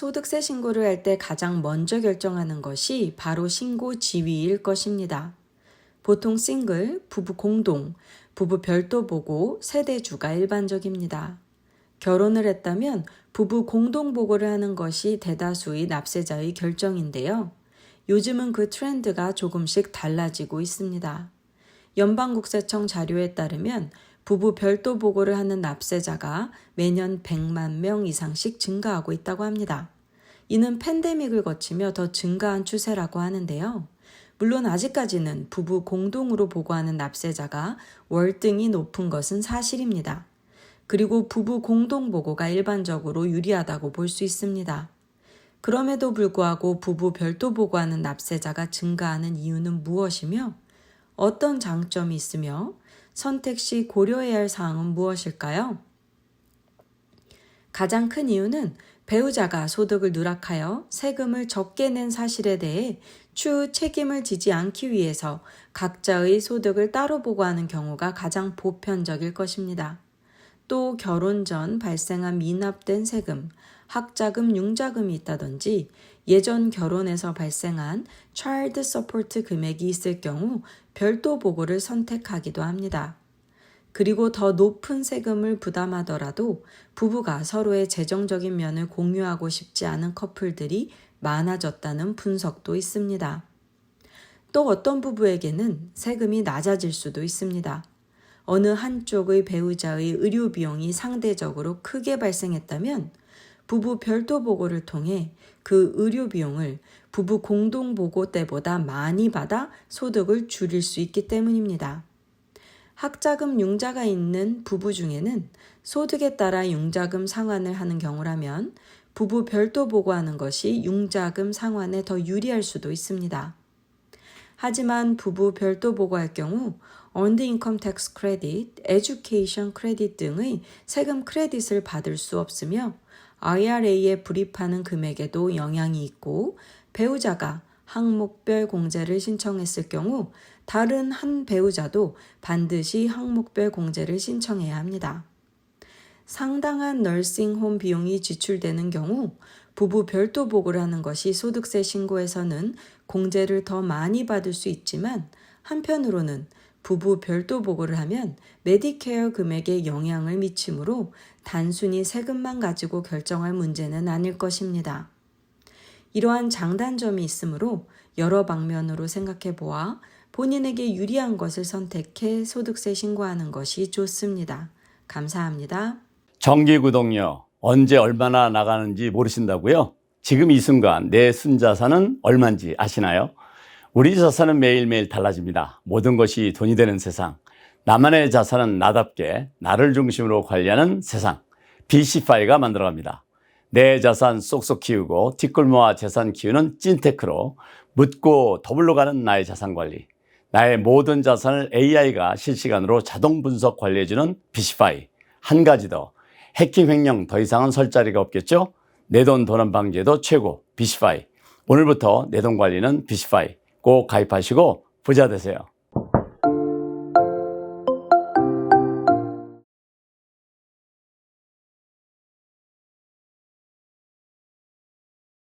소득세 신고를 할 때 가장 먼저 결정하는 것이 바로 신고 지위일 것입니다. 보통 싱글, 부부 공동, 부부 별도 보고 세대주가 일반적입니다. 결혼을 했다면 부부 공동 보고를 하는 것이 대다수의 납세자의 결정인데요. 요즘은 그 트렌드가 조금씩 달라지고 있습니다. 연방국세청 자료에 따르면 부부 별도 보고를 하는 납세자가 매년 100만 명 이상씩 증가하고 있다고 합니다. 이는 팬데믹을 거치며 더 증가한 추세라고 하는데요. 물론 아직까지는 부부 공동으로 보고하는 납세자가 월등히 높은 것은 사실입니다. 그리고 부부 공동 보고가 일반적으로 유리하다고 볼 수 있습니다. 그럼에도 불구하고 부부 별도 보고하는 납세자가 증가하는 이유는 무엇이며 어떤 장점이 있으며 선택 시 고려해야 할 사항은 무엇일까요? 가장 큰 이유는 배우자가 소득을 누락하여 세금을 적게 낸 사실에 대해 추후 책임을 지지 않기 위해서 각자의 소득을 따로 보고하는 경우가 가장 보편적일 것입니다. 또 결혼 전 발생한 미납된 세금, 학자금, 융자금이 있다든지 예전 결혼에서 발생한 child support 금액이 있을 경우 별도 보고를 선택하기도 합니다. 그리고 더 높은 세금을 부담하더라도 부부가 서로의 재정적인 면을 공유하고 싶지 않은 커플들이 많아졌다는 분석도 있습니다. 또 어떤 부부에게는 세금이 낮아질 수도 있습니다. 어느 한쪽의 배우자의 의료 비용이 상대적으로 크게 발생했다면 부부 별도 보고를 통해 그 의료 비용을 부부 공동 보고 때보다 많이 받아 소득을 줄일 수 있기 때문입니다. 학자금 융자가 있는 부부 중에는 소득에 따라 융자금 상환을 하는 경우라면 부부 별도 보고하는 것이 융자금 상환에 더 유리할 수도 있습니다. 하지만 부부 별도 보고할 경우 Earned Income Tax Credit, Education Credit 등의 세금 크레딧을 받을 수 없으며 IRA에 불입하는 금액에도 영향이 있고 배우자가 항목별 공제를 신청했을 경우 다른 한 배우자도 반드시 항목별 공제를 신청해야 합니다. 상당한 널싱홈 비용이 지출되는 경우 부부 별도 보고를 하는 것이 소득세 신고에서는 공제를 더 많이 받을 수 있지만 한편으로는 부부 별도 보고를 하면 메디케어 금액에 영향을 미치므로 단순히 세금만 가지고 결정할 문제는 아닐 것입니다. 이러한 장단점이 있으므로 여러 방면으로 생각해 보아 본인에게 유리한 것을 선택해 소득세 신고하는 것이 좋습니다. 감사합니다. 정기구독료 언제 얼마나 나가는지 모르신다고요? 지금 이 순간 내 순자산은 얼마인지 아시나요? 우리 자산은 매일매일 달라집니다. 모든 것이 돈이 되는 세상. 나만의 자산은 나답게 나를 중심으로 관리하는 세상. BC5가 만들어갑니다. 내 자산 쏙쏙 키우고 뒷골 모아 재산 키우는 찐테크로 묻고 더블로 가는 나의 자산 관리. 나의 모든 자산을 AI가 실시간으로 자동 분석 관리해주는 BC5. 한 가지 더. 해킹 횡령 더 이상은 설 자리가 없겠죠? 내돈 도난 방지에도 최고 BC5. 오늘부터 내 돈 관리는 BC5. 꼭 가입하시고 부자 되세요.